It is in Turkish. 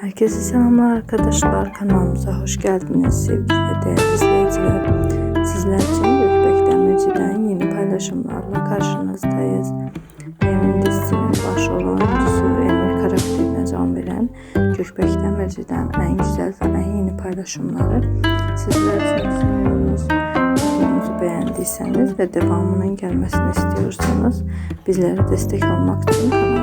Herkese selamlar arkadaşlar. Kanalımıza hoş geldiniz sevgili ve değerli izleyiciler. Sizler için Gökbek Demirci'den yeni paylaşımlarla karşınızdayız. Emin dizisinin başrol oyuncusu Emir karakterine can veren Gökbek Demirci'den en güzel ve en yeni paylaşımları sizler için sunuyoruz. Videomuzu beğendiyseniz ve devamının gelmesini istiyorsanız bizlere destek olmak için kanalımıza